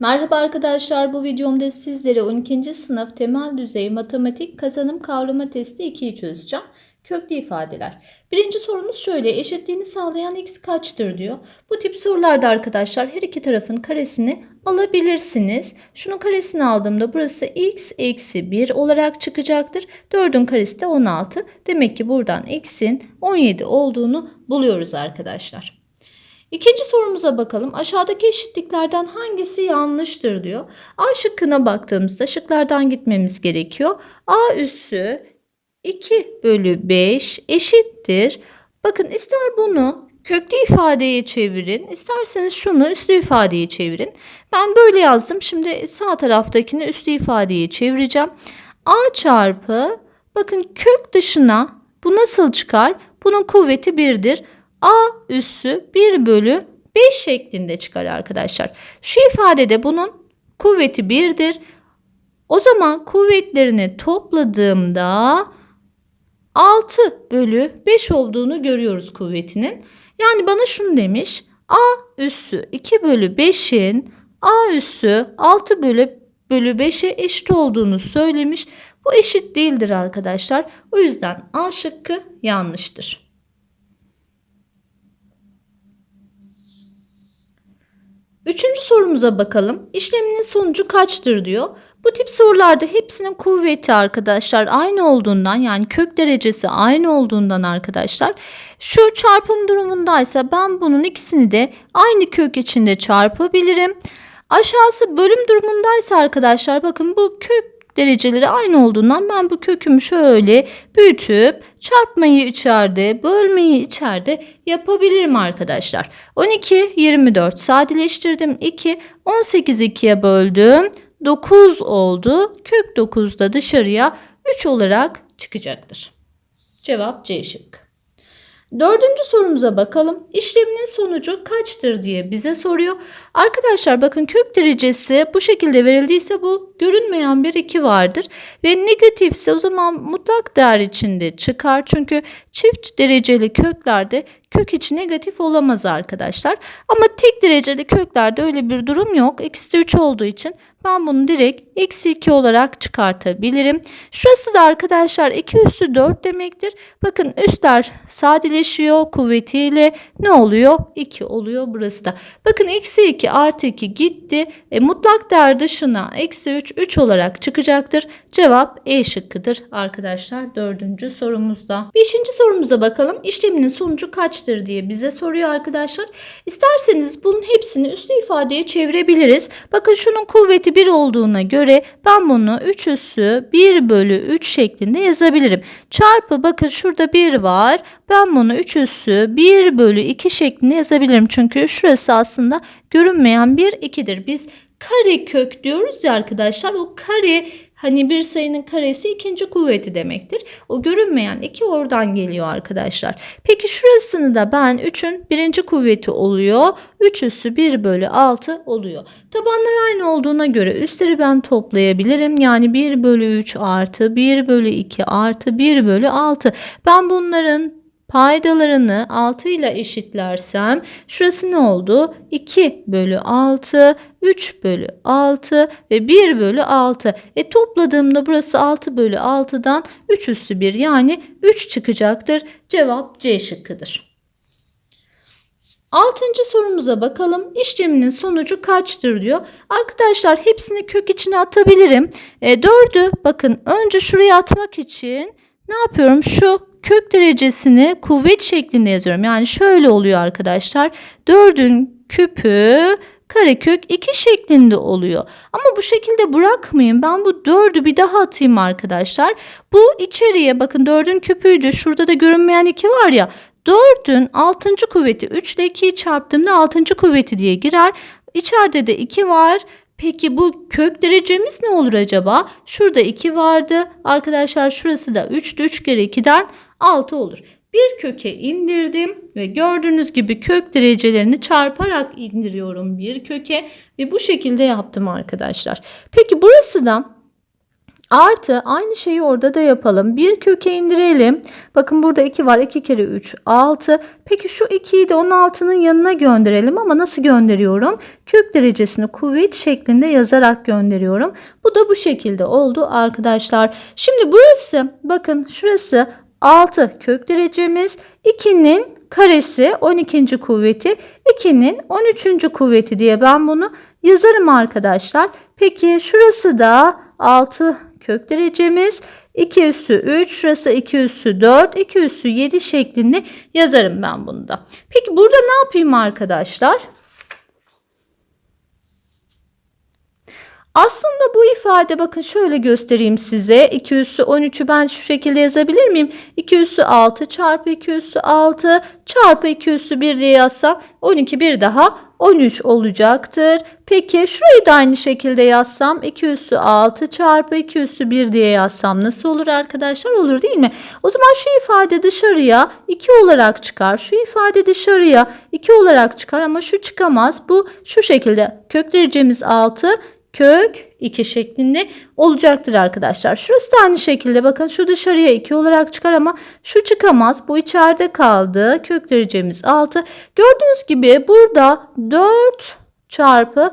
Merhaba arkadaşlar bu videomda sizlere 12. sınıf temel düzey matematik kazanım kavrama testi 2'yi çözeceğim. Köklü ifadeler. Birinci sorumuz şöyle eşitliğini sağlayan x kaçtır diyor. Bu tip sorularda arkadaşlar her iki tarafın karesini alabilirsiniz. Şunun karesini aldığımda burası x eksi 1 olarak çıkacaktır. 4'ün karesi de 16. Demek ki buradan x'in 17 olduğunu buluyoruz arkadaşlar. İkinci sorumuza bakalım. Aşağıdaki eşitliklerden hangisi yanlıştır diyor. A şıkkına baktığımızda şıklardan gitmemiz gerekiyor. A üssü 2 bölü 5 eşittir. Bakın ister bunu köklü ifadeye çevirin. isterseniz şunu üslü ifadeye çevirin. Ben böyle yazdım. Şimdi sağ taraftakini üslü ifadeye çevireceğim. A çarpı bakın kök dışına bu nasıl çıkar? Bunun kuvveti 1'dir. A üssü 1 bölü 5 şeklinde çıkar arkadaşlar. Şu ifadede bunun kuvveti 1'dir. O zaman kuvvetlerini topladığımda 6 bölü 5 olduğunu görüyoruz kuvvetinin. Yani bana şunu demiş. A üssü 2 bölü 5'in A üssü 6 bölü bölü 5'e eşit olduğunu söylemiş. Bu eşit değildir arkadaşlar. O yüzden A şıkkı yanlıştır. Üçüncü sorumuza bakalım. İşleminin sonucu kaçtır diyor. Bu tip sorularda hepsinin kuvveti arkadaşlar aynı olduğundan yani kök derecesi aynı olduğundan arkadaşlar şu çarpım durumundaysa ben bunun ikisini de aynı kök içinde çarpabilirim. Aşağısı bölüm durumundaysa arkadaşlar bakın bu kök dereceleri aynı olduğundan ben bu kökümü şöyle büyütüp çarpmayı içeride, bölmeyi içeride yapabilirim arkadaşlar. 12, 24 sadeleştirdim. 2, 18 2'ye böldüm. 9 oldu. Kök 9 da dışarıya 3 olarak çıkacaktır. Cevap C şıkkı. Dördüncü sorumuza bakalım. İşleminin sonucu kaçtır diye bize soruyor. Arkadaşlar bakın kök derecesi bu şekilde verildiyse bu görünmeyen bir 2 vardır. Ve negatifse o zaman mutlak değer içinde çıkar. Çünkü çift dereceli köklerde kök içi negatif olamaz arkadaşlar. Ama tek dereceli köklerde öyle bir durum yok. Eksi de 3 olduğu için ben bunu direkt eksi 2 olarak çıkartabilirim. Şurası da arkadaşlar 2 üssü 4 demektir. Bakın üstler sadeleşiyor kuvvetiyle ne oluyor? 2 oluyor burası da. Bakın eksi 2 artı 2 gitti. E, mutlak değer dışına eksi 3 3 olarak çıkacaktır. Cevap E şıkkıdır arkadaşlar dördüncü sorumuzda. Beşinci sorumuza bakalım. İşleminin sonucu kaçtır diye bize soruyor arkadaşlar. İsterseniz bunun hepsini üslü ifadeye çevirebiliriz. Bakın şunun kuvveti 1 olduğuna göre ben bunu 3 üssü 1 bölü 3 şeklinde yazabilirim. Çarpı bakın şurada 1 var. Ben bunu 3 üssü 1 bölü 2 şeklinde yazabilirim. Çünkü şurası aslında görünmeyen bir 2'dir. Biz kare kök diyoruz ya arkadaşlar. O kare hani bir sayının karesi ikinci kuvveti demektir. O görünmeyen 2 oradan geliyor arkadaşlar. Peki şurasını da ben 3'ün birinci kuvveti oluyor. 3 üssü 1 bölü 6 oluyor. Tabanlar aynı olduğuna göre üstleri ben toplayabilirim. Yani 1 bölü 3 artı 1 bölü 2 artı 1 bölü 6. Ben bunların Paydalarını 6 ile eşitlersem şurası ne oldu? 2 bölü 6, 3 bölü 6 ve 1 bölü 6. E topladığımda burası 6 bölü 6'dan 3 üssü 1 yani 3 çıkacaktır. Cevap C şıkkıdır. Altıncı sorumuza bakalım. İşleminin sonucu kaçtır diyor. Arkadaşlar hepsini kök içine atabilirim. E, 4'ü bakın önce şuraya atmak için ne yapıyorum? Şu kök derecesini kuvvet şeklinde yazıyorum. Yani şöyle oluyor arkadaşlar. 4'ün küpü karekök 2 şeklinde oluyor. Ama bu şekilde bırakmayın. Ben bu 4'ü bir daha atayım arkadaşlar. Bu içeriye bakın 4'ün küpüydü. Şurada da görünmeyen 2 var ya. 4'ün 6. kuvveti 3 ile 2'yi çarptığımda 6. kuvveti diye girer. İçeride de 2 var. Peki bu kök derecemiz ne olur acaba? Şurada 2 vardı. Arkadaşlar şurası da 3'tü. 3 kere 2'den 6 olur. Bir köke indirdim ve gördüğünüz gibi kök derecelerini çarparak indiriyorum bir köke ve bu şekilde yaptım arkadaşlar. Peki burası da Artı aynı şeyi orada da yapalım. Bir köke indirelim. Bakın burada 2 var. 2 kere 3 6. Peki şu 2'yi de 16'nın yanına gönderelim ama nasıl gönderiyorum? Kök derecesini kuvvet şeklinde yazarak gönderiyorum. Bu da bu şekilde oldu arkadaşlar. Şimdi burası bakın şurası 6 kök derecemiz. 2'nin karesi 12. kuvveti 2'nin 13. kuvveti diye ben bunu yazarım arkadaşlar. Peki şurası da 6 kök derecemiz 2 üssü 3 şurası 2 üssü 4 2 üssü 7 şeklinde yazarım ben bunu da. Peki burada ne yapayım arkadaşlar? Aslında bu ifade bakın şöyle göstereyim size. 2 üssü 13'ü ben şu şekilde yazabilir miyim? 2 üssü 6 çarpı 2 üssü 6 çarpı 2 üssü 1 diye yazsam 12 bir daha 13 olacaktır. Peki şurayı da aynı şekilde yazsam 2 üssü 6 çarpı 2 üssü 1 diye yazsam nasıl olur arkadaşlar? Olur değil mi? O zaman şu ifade dışarıya 2 olarak çıkar. Şu ifade dışarıya 2 olarak çıkar ama şu çıkamaz. Bu şu şekilde kök derecemiz 6 kök 2 şeklinde olacaktır arkadaşlar. Şurası da aynı şekilde bakın şu dışarıya 2 olarak çıkar ama şu çıkamaz. Bu içeride kaldı. Kök derecemiz 6. Gördüğünüz gibi burada 4 çarpı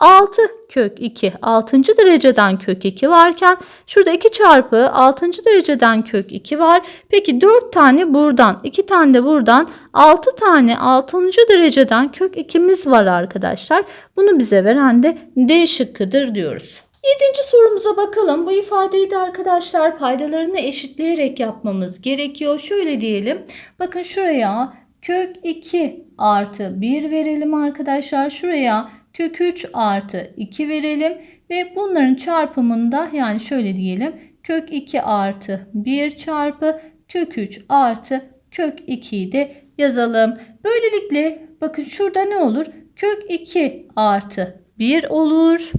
6 kök 2 6. dereceden kök 2 varken şurada 2 çarpı 6. dereceden kök 2 var. Peki 4 tane buradan 2 tane de buradan 6 tane 6. dereceden kök 2'miz var arkadaşlar. Bunu bize veren de D şıkkıdır diyoruz. Yedinci sorumuza bakalım. Bu ifadeyi de arkadaşlar paydalarını eşitleyerek yapmamız gerekiyor. Şöyle diyelim. Bakın şuraya kök 2 artı 1 verelim arkadaşlar. Şuraya kök 3 artı 2 verelim. Ve bunların çarpımında yani şöyle diyelim. Kök 2 artı 1 çarpı kök 3 artı kök 2'yi de yazalım. Böylelikle bakın şurada ne olur? Kök 2 artı 1 olur.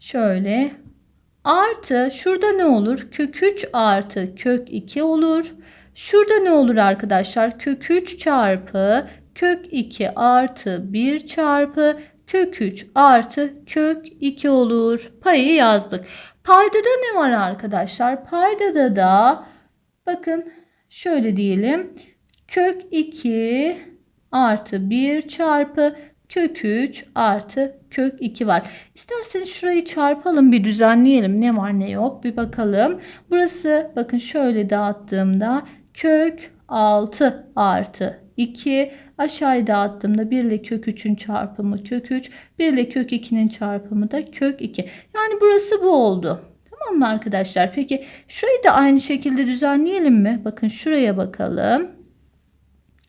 Şöyle artı şurada ne olur? Kök 3 artı kök 2 olur. Şurada ne olur arkadaşlar? Kök 3 çarpı kök 2 artı 1 çarpı kök 3 artı kök 2 olur. Payı yazdık. Paydada ne var arkadaşlar? Paydada da bakın şöyle diyelim. Kök 2 artı 1 çarpı kök 3 artı kök 2 var. İsterseniz şurayı çarpalım bir düzenleyelim. Ne var ne yok bir bakalım. Burası bakın şöyle dağıttığımda kök 6 artı 2 aşağıya dağıttığımda 1 ile kök 3'ün çarpımı kök 3 1 ile kök 2'nin çarpımı da kök 2. Yani burası bu oldu. Tamam mı arkadaşlar? Peki şurayı da aynı şekilde düzenleyelim mi? Bakın şuraya bakalım.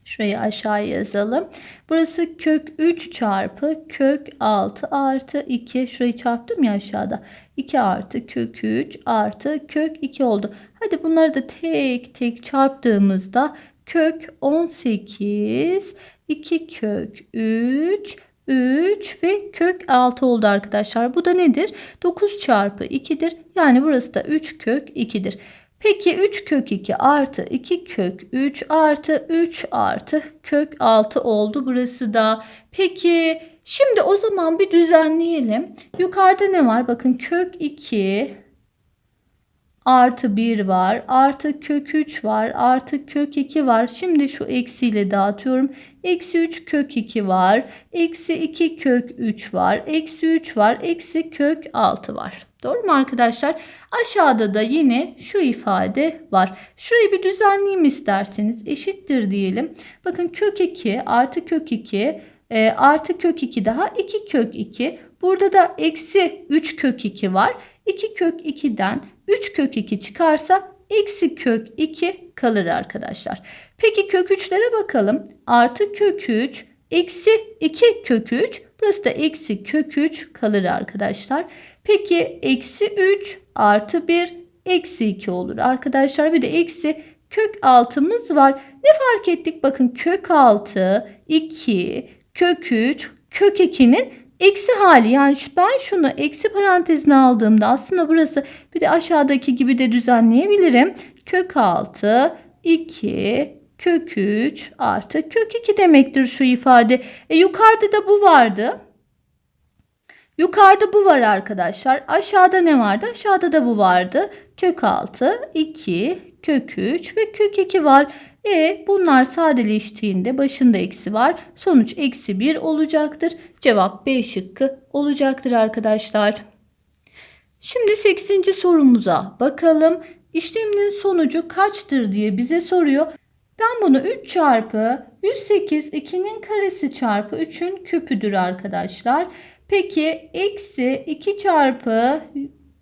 Şurayı aşağı yazalım. Burası kök 3 çarpı kök 6 artı 2. Şurayı çarptım ya aşağıda. 2 artı kök 3 artı kök 2 oldu. Hadi bunları da tek tek çarptığımızda kök 18, 2 kök 3, 3 ve kök 6 oldu arkadaşlar. Bu da nedir? 9 çarpı 2'dir. Yani burası da 3 kök 2'dir. Peki 3 kök 2 artı 2 kök 3 artı 3 artı kök 6 oldu burası da. Peki şimdi o zaman bir düzenleyelim. Yukarıda ne var? Bakın kök 2 artı 1 var. Artı kök 3 var. Artı kök 2 var. Şimdi şu eksiyle dağıtıyorum. Eksi 3 kök 2 var. Eksi 2 kök 3 var. Eksi 3 var. Eksi kök 6 var. Doğru mu arkadaşlar? Aşağıda da yine şu ifade var. Şurayı bir düzenleyeyim isterseniz. Eşittir diyelim. Bakın kök 2 artı kök 2 e, artı kök 2 daha 2 kök 2. Burada da eksi 3 kök 2 var. 2 kök 2'den 3 kök 2 çıkarsa eksi kök 2 kalır arkadaşlar. Peki kök 3'lere bakalım. Artı kök 3 eksi 2 kök 3 burası da eksi kök 3 kalır arkadaşlar. Peki eksi 3 artı 1 eksi 2 olur arkadaşlar. Bir de eksi kök 6'mız var. Ne fark ettik? Bakın kök 6 2 kök 3 kök 2'nin eksi hali yani ben şunu eksi parantezine aldığımda aslında burası bir de aşağıdaki gibi de düzenleyebilirim. Kök 6 2 kök 3 artı kök 2 demektir şu ifade. E, yukarıda da bu vardı. Yukarıda bu var arkadaşlar. Aşağıda ne vardı? Aşağıda da bu vardı. Kök 6, 2, kök 3 ve kök 2 var. E bunlar sadeleştiğinde başında eksi var. Sonuç eksi 1 olacaktır. Cevap B şıkkı olacaktır arkadaşlar. Şimdi 8. sorumuza bakalım. İşleminin sonucu kaçtır diye bize soruyor. Ben bunu 3 çarpı 108 2'nin karesi çarpı 3'ün küpüdür arkadaşlar. Peki eksi 2 çarpı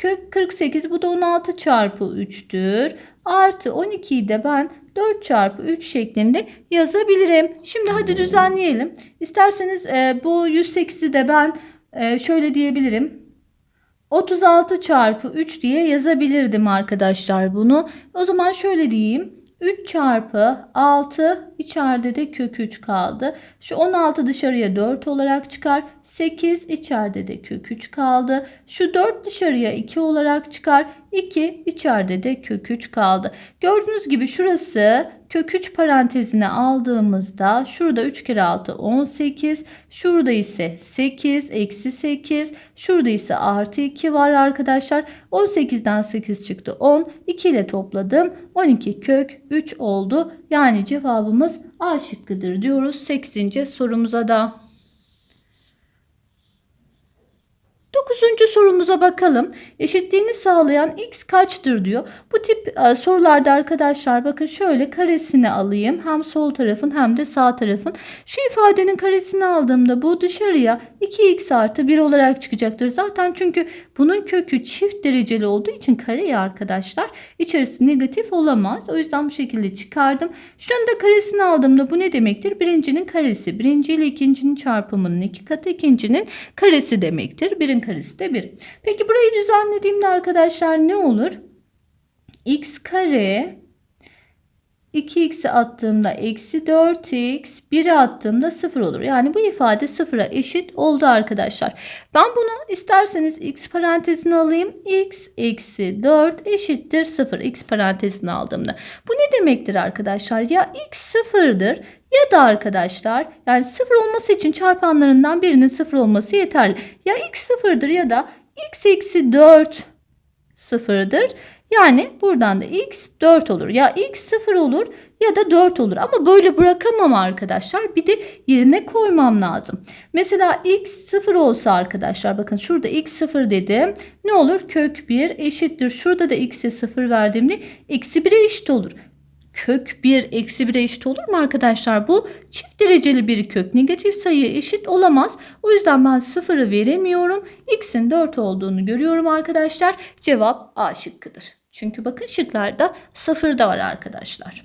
kök 48 bu da 16 çarpı 3'tür. Artı 12'yi de ben 4 çarpı 3 şeklinde yazabilirim. Şimdi hadi düzenleyelim. İsterseniz e, bu 108'i de ben e, şöyle diyebilirim. 36 çarpı 3 diye yazabilirdim arkadaşlar bunu. O zaman şöyle diyeyim. 3 çarpı 6 içeride de kök 3 kaldı. Şu 16 dışarıya 4 olarak çıkar. 8 içeride de kök 3 kaldı. Şu 4 dışarıya 2 olarak çıkar. 2 içeride de kök 3 kaldı. Gördüğünüz gibi şurası kök 3 parantezine aldığımızda şurada 3 kere 6 18. Şurada ise 8 eksi 8. Şurada ise artı 2 var arkadaşlar. 18'den 8 çıktı 10. 2 ile topladım. 12 kök 3 oldu. Yani cevabımız A şıkkıdır diyoruz 8. sorumuza da. Dokuzuncu sorumuza bakalım. Eşitliğini sağlayan x kaçtır diyor. Bu tip e, sorularda arkadaşlar bakın şöyle karesini alayım. Hem sol tarafın hem de sağ tarafın. Şu ifadenin karesini aldığımda bu dışarıya 2x artı 1 olarak çıkacaktır. Zaten çünkü bunun kökü çift dereceli olduğu için kare ya arkadaşlar. İçerisi negatif olamaz. O yüzden bu şekilde çıkardım. Şunun da karesini aldığımda bu ne demektir? Birincinin karesi. Birinci ile ikincinin çarpımının iki katı ikincinin karesi demektir. Birin karesi de 1. Peki burayı düzenlediğimde arkadaşlar ne olur? x kare 2x'i attığımda eksi 4x 1'i attığımda 0 olur. Yani bu ifade 0'a eşit oldu arkadaşlar. Ben bunu isterseniz x parantezine alayım. x eksi 4 eşittir 0 x parantezine aldığımda. Bu ne demektir arkadaşlar? Ya x 0'dır ya da arkadaşlar yani 0 olması için çarpanlarından birinin 0 olması yeterli. Ya x 0'dır ya da x eksi 4 sıfırdır. Yani buradan da x 4 olur. Ya x 0 olur ya da 4 olur. Ama böyle bırakamam arkadaşlar. Bir de yerine koymam lazım. Mesela x 0 olsa arkadaşlar bakın şurada x 0 dedim. Ne olur? Kök 1 eşittir. Şurada da x'e 0 verdiğimde eksi 1'e eşit olur. Kök 1 eksi 1'e eşit olur mu arkadaşlar? Bu çift dereceli bir kök. Negatif sayı eşit olamaz. O yüzden ben 0'ı veremiyorum. X'in 4 olduğunu görüyorum arkadaşlar. Cevap A şıkkıdır. Çünkü bakın şıklarda 0 da var arkadaşlar.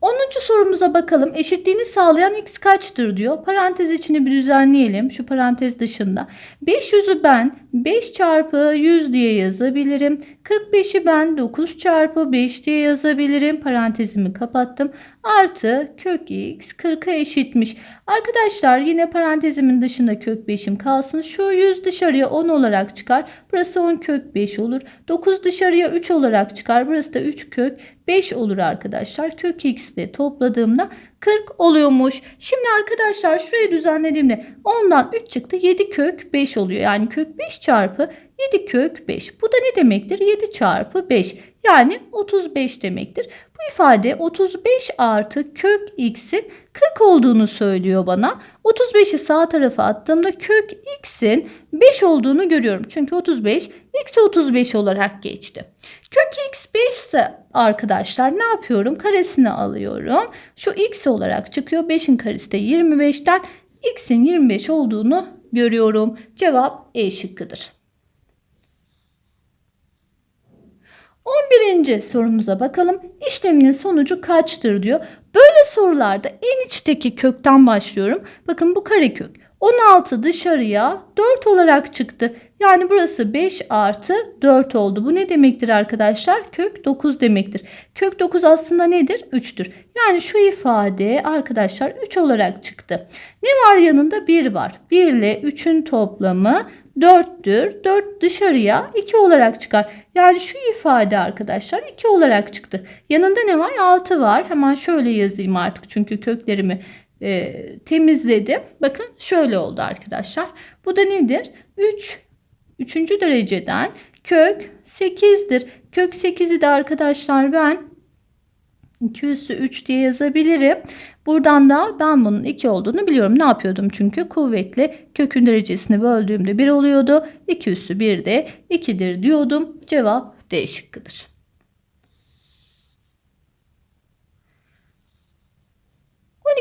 10. sorumuza bakalım. Eşitliğini sağlayan x kaçtır diyor. Parantez içini bir düzenleyelim. Şu parantez dışında. 500'ü ben 5 çarpı 100 diye yazabilirim. 45'i ben 9 çarpı 5 diye yazabilirim. Parantezimi kapattım. Artı kök x 40'a eşitmiş. Arkadaşlar yine parantezimin dışında kök 5'im kalsın. Şu 100 dışarıya 10 olarak çıkar. Burası 10 kök 5 olur. 9 dışarıya 3 olarak çıkar. Burası da 3 kök 5 olur arkadaşlar. Kök x ile topladığımda 40 oluyormuş. Şimdi arkadaşlar şurayı düzenlediğimde 10'dan 3 çıktı 7 kök 5 oluyor. Yani kök 5 çarpı 7 kök 5. Bu da ne demektir? 7 çarpı 5 yani 35 demektir. Bu ifade 35 artı kök x'in 40 olduğunu söylüyor bana. 35'i sağ tarafa attığımda kök x'in 5 olduğunu görüyorum. Çünkü 35 eksi 35 olarak geçti. Kök x 5 ise arkadaşlar ne yapıyorum? Karesini alıyorum. Şu x olarak çıkıyor. 5'in karesi de 25'ten x'in 25 olduğunu görüyorum. Cevap E şıkkıdır. 11. sorumuza bakalım. İşleminin sonucu kaçtır diyor. Böyle sorularda en içteki kökten başlıyorum. Bakın bu karekök. 16 dışarıya 4 olarak çıktı. Yani burası 5 artı 4 oldu. Bu ne demektir arkadaşlar? Kök 9 demektir. Kök 9 aslında nedir? 3'tür. Yani şu ifade arkadaşlar 3 olarak çıktı. Ne var yanında? 1 var. 1 ile 3'ün toplamı 4'tür. 4 dışarıya 2 olarak çıkar. Yani şu ifade arkadaşlar 2 olarak çıktı. Yanında ne var? 6 var. Hemen şöyle yazayım artık çünkü köklerimi e, temizledim. Bakın şöyle oldu arkadaşlar. Bu da nedir? 3 3. dereceden kök 8'dir. Kök 8'i de arkadaşlar ben 2 üssü 3 diye yazabilirim. Buradan da ben bunun 2 olduğunu biliyorum. Ne yapıyordum çünkü? Kuvvetle kökün derecesini böldüğümde 1 oluyordu. 2 üssü 1 de 2'dir diyordum. Cevap D şıkkıdır.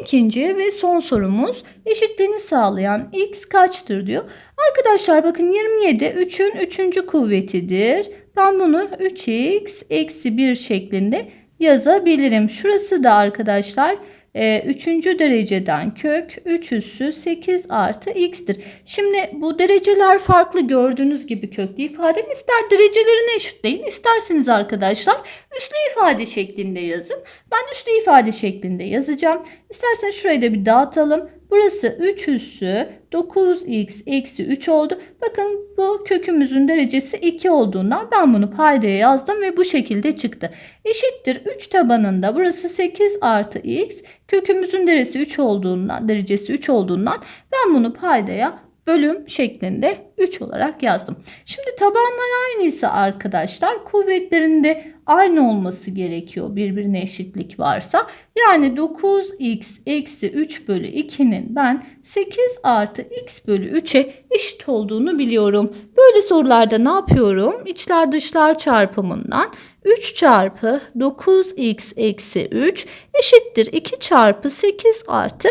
İkinci ve son sorumuz eşitliğini sağlayan x kaçtır diyor. Arkadaşlar bakın 27 3'ün 3. kuvvetidir. Ben bunu 3x eksi 1 şeklinde yazabilirim. Şurası da arkadaşlar 3. dereceden kök 3 üssü 8 artı x'tir. Şimdi bu dereceler farklı gördüğünüz gibi köklü ifade ister derecelerini eşitleyin isterseniz arkadaşlar üslü ifade şeklinde yazın. Ben üslü ifade şeklinde yazacağım. İsterseniz şurayı da bir dağıtalım. Burası 3 üssü 9x eksi 3 oldu. Bakın bu kökümüzün derecesi 2 olduğundan ben bunu paydaya yazdım ve bu şekilde çıktı. Eşittir 3 tabanında burası 8 artı x kökümüzün derecesi 3 olduğundan derecesi 3 olduğundan ben bunu paydaya bölüm şeklinde 3 olarak yazdım. Şimdi tabanlar aynıysa arkadaşlar kuvvetlerinde aynı olması gerekiyor birbirine eşitlik varsa. Yani 9x eksi 3 bölü 2'nin ben 8 artı x bölü 3'e eşit olduğunu biliyorum. Böyle sorularda ne yapıyorum? İçler dışlar çarpımından 3 çarpı 9x eksi 3 eşittir 2 çarpı 8 artı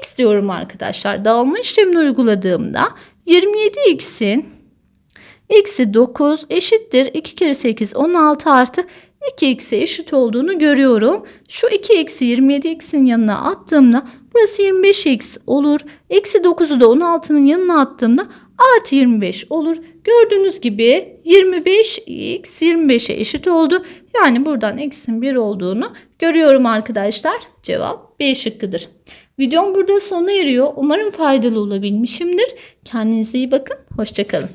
x diyorum arkadaşlar. Dağılma işlemini uyguladığımda 27x'in eksi 9 eşittir 2 kere 8 16 artı 2x'e eşit olduğunu görüyorum. Şu 2 eksi 27x'in yanına attığımda burası 25x olur. Eksi 9'u da 16'nın yanına attığımda artı 25 olur. Gördüğünüz gibi 25x 25'e eşit oldu. Yani buradan x'in 1 olduğunu görüyorum arkadaşlar. Cevap B şıkkıdır. Videom burada sona eriyor. Umarım faydalı olabilmişimdir. Kendinize iyi bakın. Hoşçakalın.